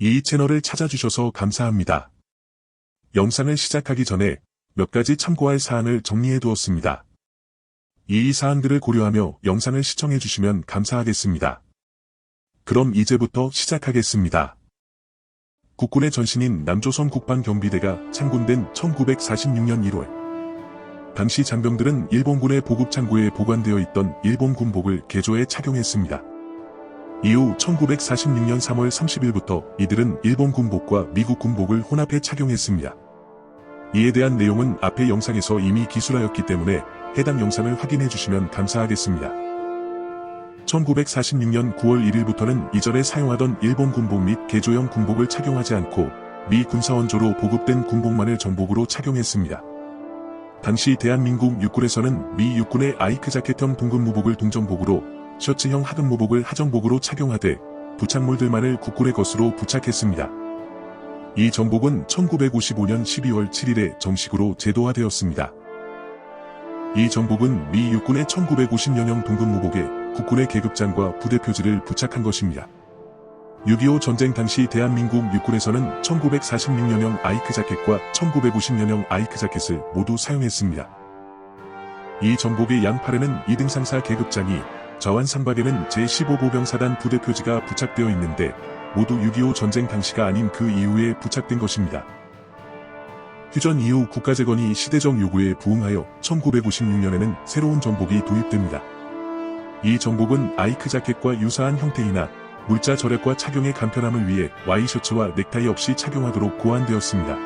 이 채널을 찾아주셔서 감사합니다. 영상을 시작하기 전에 몇 가지 참고할 사항을 정리해 두었습니다. 이 사항들을 고려하며 영상을 시청해 주시면 감사하겠습니다. 그럼 이제부터 시작하겠습니다. 국군의 전신인 남조선 국방경비대가 창군된 1946년 1월. 당시 장병들은 일본군의 보급 창고에 보관되어 있던 일본 군복을 개조해 착용했습니다. 이후 1946년 3월 30일부터 이들은 일본 군복과 미국 군복을 혼합해 착용했습니다. 이에 대한 내용은 앞의 영상에서 이미 기술하였기 때문에 해당 영상을 확인해 주시면 감사하겠습니다. 1946년 9월 1일부터는 이전에 사용하던 일본 군복 및 개조형 군복을 착용하지 않고 미 군사원조로 보급된 군복만을 정복으로 착용했습니다. 당시 대한민국 육군에서는 미 육군의 아이크 자켓형 동근 무복을 동정복으로 셔츠형 하근무복을 하정복으로 착용하되 부착물들만을 국군의 것으로 부착했습니다. 이 정복은 1955년 12월 7일에 정식으로 제도화되었습니다. 이 정복은 미 육군의 1950년형 동근무복에 국군의 계급장과 부대 표지를 부착한 것입니다. 6.25 전쟁 당시 대한민국 육군에서는 1946년형 아이크 자켓과 1950년형 아이크 자켓을 모두 사용했습니다. 이 정복의 양팔에는 2등 상사 계급장이 좌완 상박에는 제15보병사단 부대 표지가 부착되어 있는데 모두 6.25 전쟁 당시가 아닌 그 이후에 부착된 것입니다. 휴전 이후 국가재건이 시대적 요구에 부응하여 1956년에는 새로운 정복이 도입됩니다. 이 정복은 아이크 자켓과 유사한 형태이나 물자 절약과 착용의 간편함을 위해 와이셔츠와 넥타이 없이 착용하도록 고안되었습니다.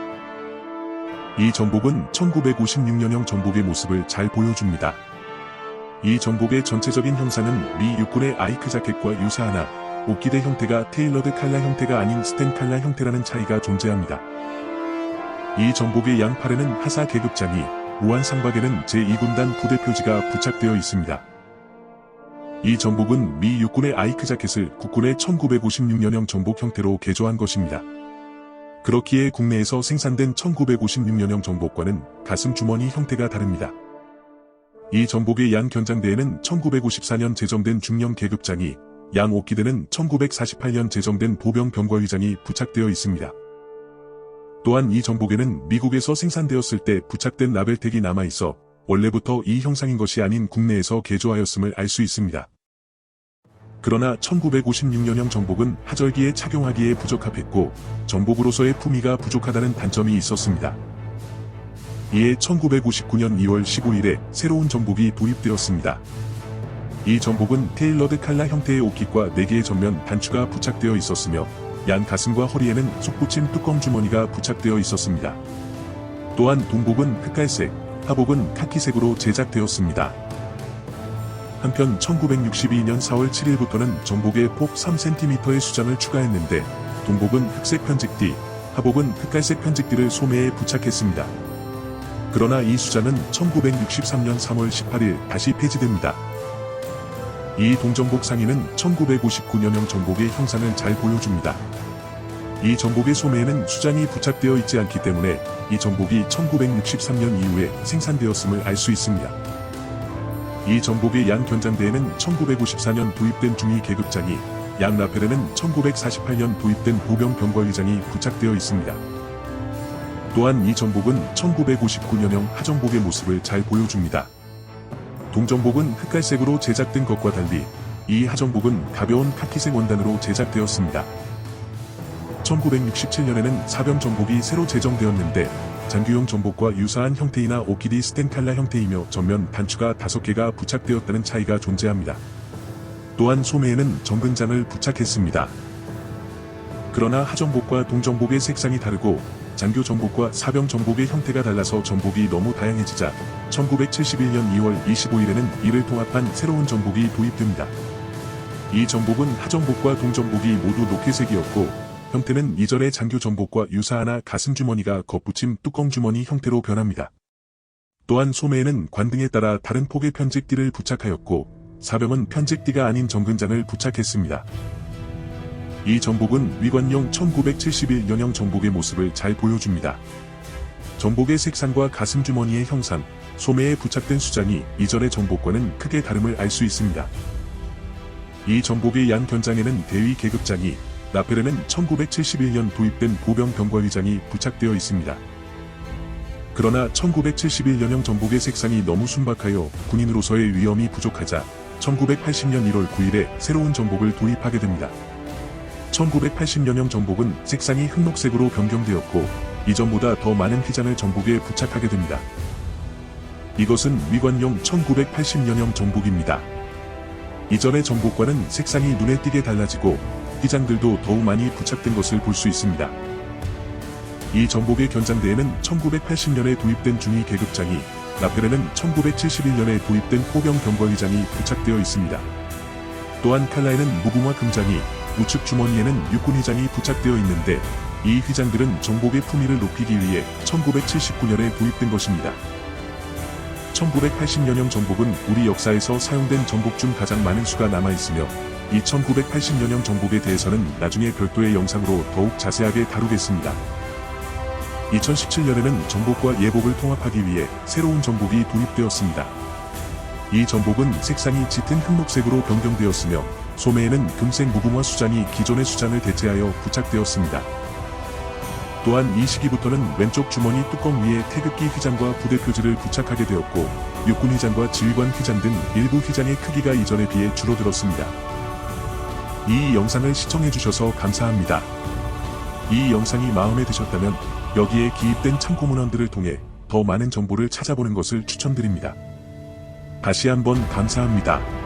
이 정복은 1956년형 정복의 모습을 잘 보여줍니다. 이 정복의 전체적인 형상은 미 육군의 아이크 자켓과 유사하나 옷기대 형태가 테일러드 칼라 형태가 아닌 스텐 칼라 형태라는 차이가 존재합니다. 이 정복의 양팔에는 하사 계급장이, 우한 상박에는 제2군단 부대 표지가 부착되어 있습니다. 이 정복은 미 육군의 아이크 자켓을 국군의 1956년형 정복 형태로 개조한 것입니다. 그렇기에 국내에서 생산된 1956년형 정복과는 가슴 주머니 형태가 다릅니다. 이 정복의 양 견장대에는 1954년 제정된 중령 계급장이, 양 옥기대는 1948년 제정된 보병 병과위장이 부착되어 있습니다. 또한 이 정복에는 미국에서 생산되었을 때 부착된 라벨택이 남아있어 원래부터 이 형상인 것이 아닌 국내에서 개조하였음을 알 수 있습니다. 그러나 1956년형 정복은 하절기에 착용하기에 부적합했고 정복으로서의 품위가 부족하다는 단점이 있었습니다. 이에 1959년 2월 15일에 새로운 정복이 도입되었습니다. 이 정복은 테일러드 칼라 형태의 옷깃과 4개의 전면 단추가 부착되어 있었으며 양 가슴과 허리에는 속붙임 뚜껑 주머니가 부착되어 있었습니다. 또한 동복은 흑갈색, 하복은 카키색으로 제작되었습니다. 한편 1962년 4월 7일부터는 정복에 폭 3cm의 수장을 추가했는데 동복은 흑색 편직띠, 하복은 흑갈색 편직띠를 소매에 부착했습니다. 그러나 이 수장은 1963년 3월 18일 다시 폐지됩니다. 이 동정복 상의는 1959년형 정복의 형상을 잘 보여줍니다. 이 정복의 소매에는 수장이 부착되어 있지 않기 때문에 이 정복이 1963년 이후에 생산되었음을 알 수 있습니다. 이 정복의 양 견장대에는 1954년 도입된 중위 계급장이, 양 라펠에는 1948년 도입된 보병 병과위장이 부착되어 있습니다. 또한 이 정복은 1959년형 하정복의 모습을 잘 보여줍니다. 동정복은 흑갈색으로 제작된 것과 달리 이 하정복은 가벼운 카키색 원단으로 제작되었습니다. 1967년에는 사병 정복이 새로 제정되었는데 장교용 정복과 유사한 형태이나 오키디 스텐칼라 형태이며 전면 단추가 5개가 부착되었다는 차이가 존재합니다. 또한 소매에는 정근장을 부착했습니다. 그러나 하정복과 동정복의 색상이 다르고 장교 정복과 사병 정복의 형태가 달라서 정복이 너무 다양해지자 1971년 2월 25일에는 이를 통합한 새로운 정복이 도입됩니다. 이 정복은 하정복과 동정복이 모두 녹회색이었고 형태는 이전의 장교 정복과 유사하나 가슴 주머니가 겉붙임 뚜껑 주머니 형태로 변합니다. 또한 소매에는 관등에 따라 다른 폭의 편직띠를 부착하였고 사병은 편직띠가 아닌 정근장을 부착했습니다. 이 정복은 위관용 1971년형 정복의 모습을 잘 보여줍니다. 정복의 색상과 가슴 주머니의 형상, 소매에 부착된 수장이 이전의 정복과는 크게 다름을 알 수 있습니다. 이 정복의 양 견장에는 대위 계급장이, 라펠에는 1971년 도입된 보병 병과휘장이 부착되어 있습니다. 그러나 1971년형 정복의 색상이 너무 순박하여 군인으로서의 위험이 부족하자 1980년 1월 9일에 새로운 정복을 도입하게 됩니다. 1980년형 정복은 색상이 흑록색으로 변경되었고 이전보다 더 많은 휘장을 정복에 부착하게 됩니다. 이것은 위관용 1980년형 정복입니다. 이전의 정복과는 색상이 눈에 띄게 달라지고 휘장들도 더욱 많이 부착된 것을 볼 수 있습니다. 이 전복의 견장대에는 1980년에 도입된 중위 계급장이, 라펠에는 1971년에 도입된 호병 경과의장이 부착되어 있습니다. 또한 칼라에는 무궁화 금장이, 우측 주머니에는 육군의장이 부착되어 있는데, 이 휘장들은 정복의 품위를 높이기 위해 1979년에 도입된 것입니다. 1980년형 정복은 우리 역사에서 사용된 정복 중 가장 많은 수가 남아있으며, 이 1980년형 정복에 대해서는 나중에 별도의 영상으로 더욱 자세하게 다루겠습니다. 2017년에는 정복과 예복을 통합하기 위해 새로운 정복이 도입되었습니다. 이 정복은 색상이 짙은 흑록색으로 변경되었으며 소매에는 금색 무궁화 수장이 기존의 수장을 대체하여 부착되었습니다. 또한 이 시기부터는 왼쪽 주머니 뚜껑 위에 태극기 휘장과 부대 표지를 부착하게 되었고 육군 휘장과 지휘관 휘장 등 일부 휘장의 크기가 이전에 비해 줄어들었습니다. 이 영상을 시청해주셔서 감사합니다. 이 영상이 마음에 드셨다면 여기에 기입된 참고 문헌들을 통해 더 많은 정보를 찾아보는 것을 추천드립니다. 다시 한번 감사합니다.